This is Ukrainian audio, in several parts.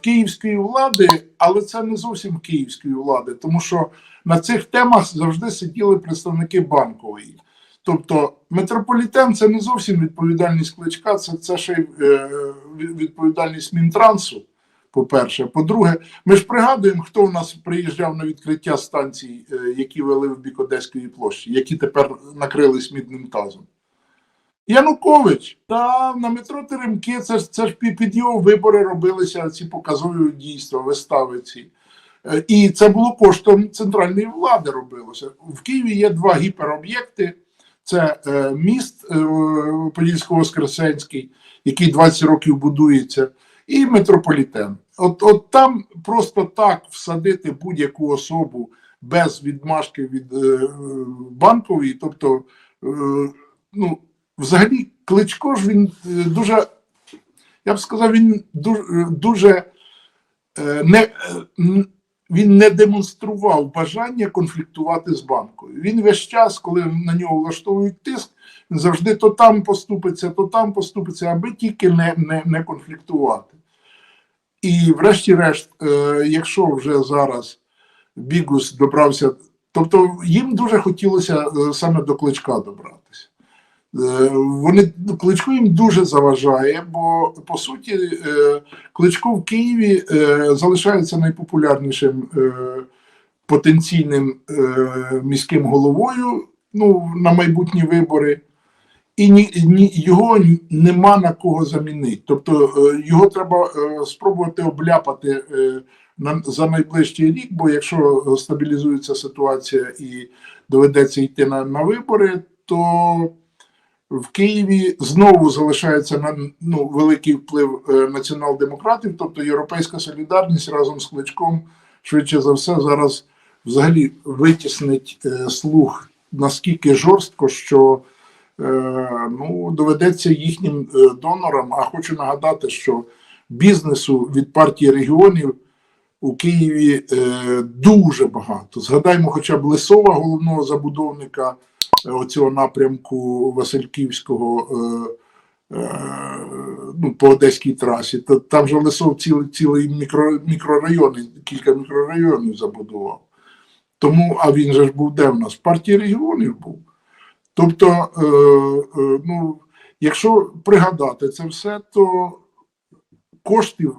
київської влади, але це не зовсім київської влади, тому що на цих темах завжди сиділи представники банкової. Тобто метрополітен це не зовсім відповідальність кличка, це, це ще й е, відповідальність Мінтрансу. По-перше, по-друге, ми ж пригадуємо, хто у нас приїжджав на відкриття станцій, е, які вели в бік Одеської площі, які тепер накрились мідним тазом. Янукович, та на метро Теремки, це ж це ж під його вибори робилися ці показові дійства, вистави ці. Е, І це було коштом центральної влади робилося. В Києві є два гіпероб'єкти: це е, міст е, Подільсько-Воскресенський, який 20 років будується, і метрополітен. От, от там просто так всадити будь-яку особу без відмашки від банкової, тобто, ну, взагалі, Кличко ж він е, дуже, я б сказав, він дуже, дуже е, не, е, він не демонстрував бажання конфліктувати з банкою. Він весь час, коли на нього влаштовують тиск, він завжди то там поступиться, то там поступиться, аби тільки не, не, не конфліктувати. І, врешті-решт, е, якщо вже зараз Бігус добрався, тобто їм дуже хотілося е, саме до кличка добратися. Е, Вони кличко їм дуже заважає, бо по суті е, кличко в Києві е, залишається найпопулярнішим потенційним міським головою ну, на майбутні вибори. І ні, ні, його нема на кого замінити. Тобто його треба спробувати обляпати за найближчий рік, бо якщо стабілізується ситуація і доведеться йти на, на вибори, то в Києві знову залишається на ну, великий вплив е, націонал-демократів, тобто Європейська солідарність разом з кличком, швидше за все, зараз взагалі витіснить е, слух наскільки жорстко, що е, ну, доведеться їхнім е, донорам. А хочу нагадати, що бізнесу від партії регіонів у Києві е, дуже багато. Згадаймо, хоча б Лисова, головного забудовника е, оцього напрямку Васильківського. Е, е, Ну, по одеській трасі, то там же Лисов цілий, цілий мікро, мікрорайон, кілька мікрорайонів забудував. Тому, а він же ж був де в нас? В партії регіонів був. Тобто, е, е, ну, якщо пригадати це все, то коштів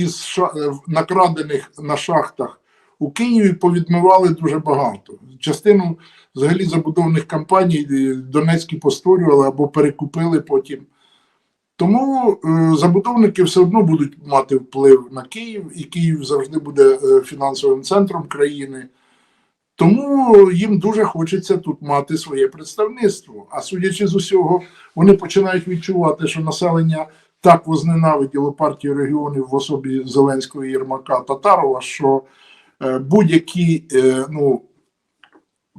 із накрадених на шахтах у Києві повідмивали дуже багато. Частину взагалі забудовних компаній е, Донецькі постворювали або перекупили потім. Тому е, забудовники все одно будуть мати вплив на Київ, і Київ завжди буде е, фінансовим центром країни. Тому їм дуже хочеться тут мати своє представництво. А судячи з усього, вони починають відчувати, що населення так возненавиділо партію регіонів в особі Зеленського Єрмака Татарова, що е, будь-які е, ну,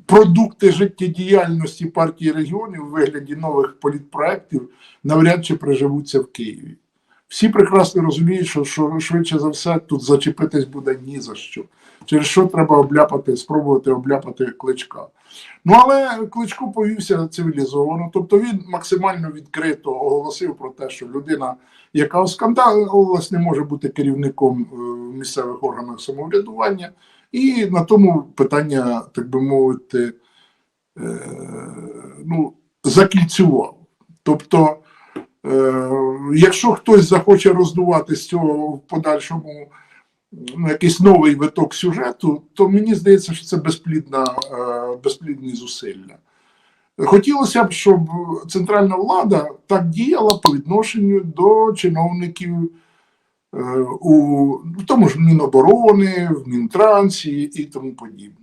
продукти життєдіяльності партії регіонів в вигляді нових політпроєктів навряд чи приживуться в Києві. Всі прекрасно розуміють, що, що швидше за все тут зачепитись буде ні за що. Через що треба обляпати, спробувати обляпати кличка. Ну але кличко повівся цивілізовано, тобто він максимально відкрито оголосив про те, що людина, яка оскандалилась, не може бути керівником е, в місцевих органах самоврядування, і на тому питання, так би мовити, е, ну, закільцював. Тобто, якщо хтось захоче роздувати з цього в подальшому ну, якийсь новий виток сюжету, то мені здається, що це безплідна, е, безплідні зусилля. Хотілося б, щоб центральна влада так діяла по відношенню до чиновників е, у в тому ж Міноборони, в Мінтрансі і тому подібне.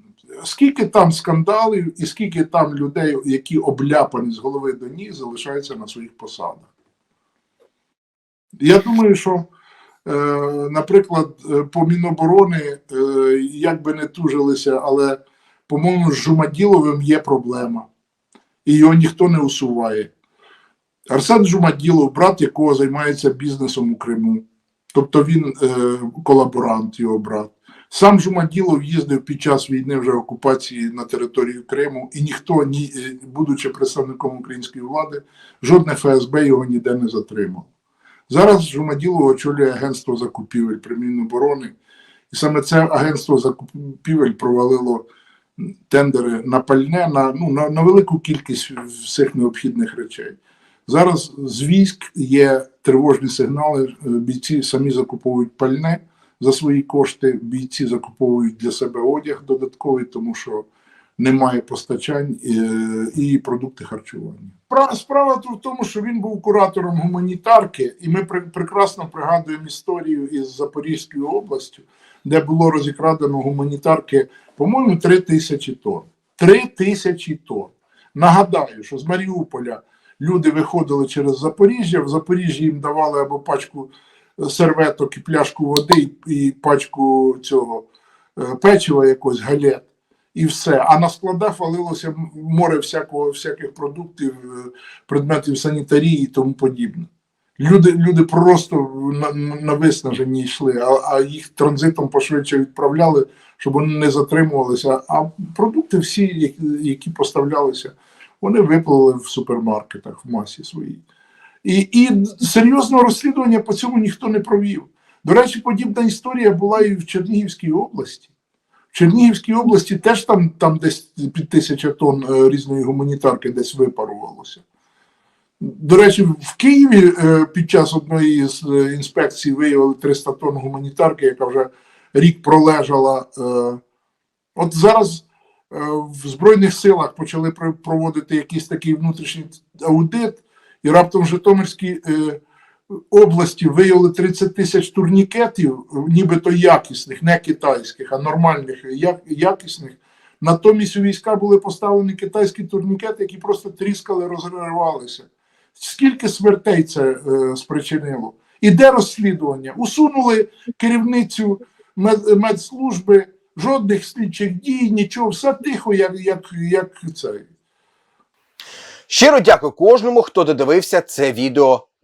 Скільки там скандалів і скільки там людей, які обляпані з голови до ніг, залишаються на своїх посадах. Я думаю, що, е, наприклад, е, по Міноборони, е, як би не тужилися, але, по-моєму, з Жумаділовим є проблема, і його ніхто не усуває. Арсен Жумаділов, брат якого займається бізнесом у Криму. Тобто він колаборант, його брат. Сам Жумаділов їздив під час війни вже окупації на територію Криму, і ніхто, ні, будучи представником української влади, жодне ФСБ його ніде не затримав. Зараз Жумаділо очолює агентство закупівель при Міноборони. І саме це агентство закупівель провалило тендери на пальне на, ну, на, на велику кількість всіх необхідних речей. Зараз з військ є тривожні сигнали. Бійці самі закуповують пальне за свої кошти. Бійці закуповують для себе одяг додатковий, тому що немає постачань е, і продукти харчування. Справа тут в тому, що він був куратором гуманітарки, і ми прекрасно пригадуємо історію із Запорізькою областю, де було розікрадено гуманітарки, по-моєму, 3 тисячі тонн. 3 тисячі тонн. Нагадаю, що з Маріуполя люди виходили через Запоріжжя, в Запоріжжі їм давали або пачку е, серветок і пляшку води, і, пачку цього е, печива якось галет. І все. А на складах валилося море всякого, всяких продуктів, е, предметів санітарії і тому подібне. Люди, люди просто на, на виснаженні йшли, а, а їх транзитом пошвидше відправляли, щоб вони не затримувалися. А продукти всі, які, поставлялися, вони виплили в супермаркетах в масі своїй. І, і серйозного розслідування по цьому ніхто не провів. До речі, подібна історія була і в Чернігівській області. Чернігівській області теж там, там десь під тисяча тонн е, різної гуманітарки десь випарувалося. До речі, в Києві е, під час одної з е, інспекцій виявили 300 тонн гуманітарки, яка вже рік пролежала. От зараз в Збройних силах почали проводити якийсь такий внутрішній аудит, і раптом е, області виявили 30 тисяч турнікетів, нібито якісних, не китайських, а нормальних, якісних. Натомість у війська були поставлені китайські турнікети, які просто тріскали, розривалися. Скільки смертей це е, спричинило? Іде розслідування. Усунули керівницю мед, медслужби, жодних слідчих дій, нічого, все тихо, як, як, як цей. Щиро дякую кожному, хто додивився це відео